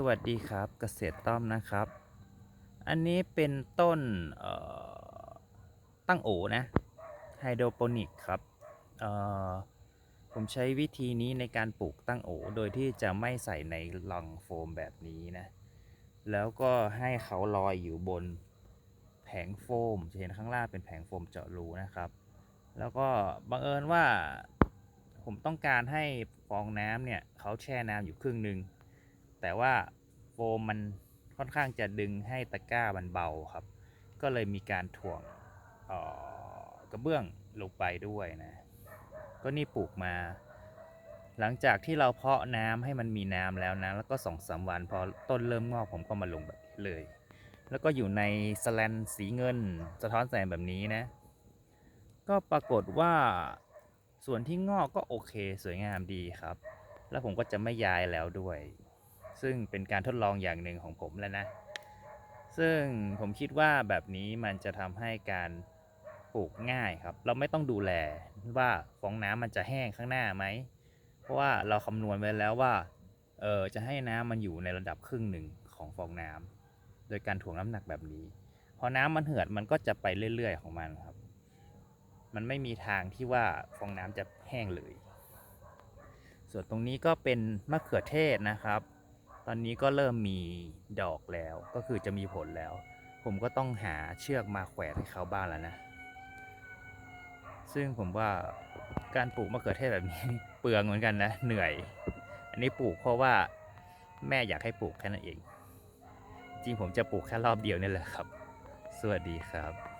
สวัสดีครับเกษตรต้อมนะครับ อันนี้เป็นต้นตั้งโอนะไฮโดรโปนิกครับผมใช้วิธีนี้ในการปลูกตั้งโอโดยที่จะไม่ใส่ในลังโฟมแบบนี้นะ แล้วก็ให้เขาลอยอยู่บนแผงโฟมจะเห็นข้างล่างเป็นแผงโฟมเจาะรูนะครับ แล้วก็บังเอิญว่าผมต้องการให้ฟองน้ำเนี่ยเขาแช่น้ำอยู่ครึ่งหนึ่ง แต่ว่าโฟมมันค่อนข้างจะดึงให้ตะกร้ามันเบาครับ ก็เลยมีการถ่วงออกระเบื้องลงไปด้วยนะ ก็นี่ปลูกมา หลังจากที่เราเพาะน้ำให้มันมีน้ำแล้วนะ แล้วก็สองสามวันพอต้นเริ่มงอกผมก็มาลงแบบนี้เลย แล้วก็อยู่ในสแลนสีเงิน สะท้อนแสงแบบนี้นะ ก็ปรากฏว่าส่วนที่งอกก็โอเคสวยงามดีครับ แล้วผมก็จะไม่ย้ายแล้วด้วย ซึ่งเป็นการทดลองอย่างหนึ่งของผมแล้วนะ ซึ่งผมคิดว่าแบบนี้มันจะทำให้การปลูกง่ายครับ เราไม่ต้องดูแลว่าฟองน้ำมันจะแห้งข้างหน้าไหม เพราะว่าเราคำนวณไว้แล้วว่าเออจะให้น้ำมันอยู่ในระดับครึ่งหนึ่งของฟองน้ำโดยการถ่วงน้ำหนักแบบนี้ พอน้ำมันเหือดมันก็จะไปเรื่อยๆของมันครับ มันไม่มีทางที่ว่าฟองน้ำจะแห้งเลย ส่วนตรงนี้ก็เป็นมะเขือเทศนะครับ ตอนนี้ก็เริ่มมีดอกแล้วก็คือจะมีผลแล้ว ผมก็ต้องหาเชือกมาแขวนให้เขาบ้างแล้วนะ ซึ่งผมว่าการปลูกมะเขือเทศแบบนี้เปลืองเหมือนกันนะ เหนื่อย อันนี้ปลูกเพราะว่าแม่อยากให้ปลูกแค่นั้นเอง จริงผมจะปลูกแค่รอบเดียวนี่แหละครับ สวัสดีครับ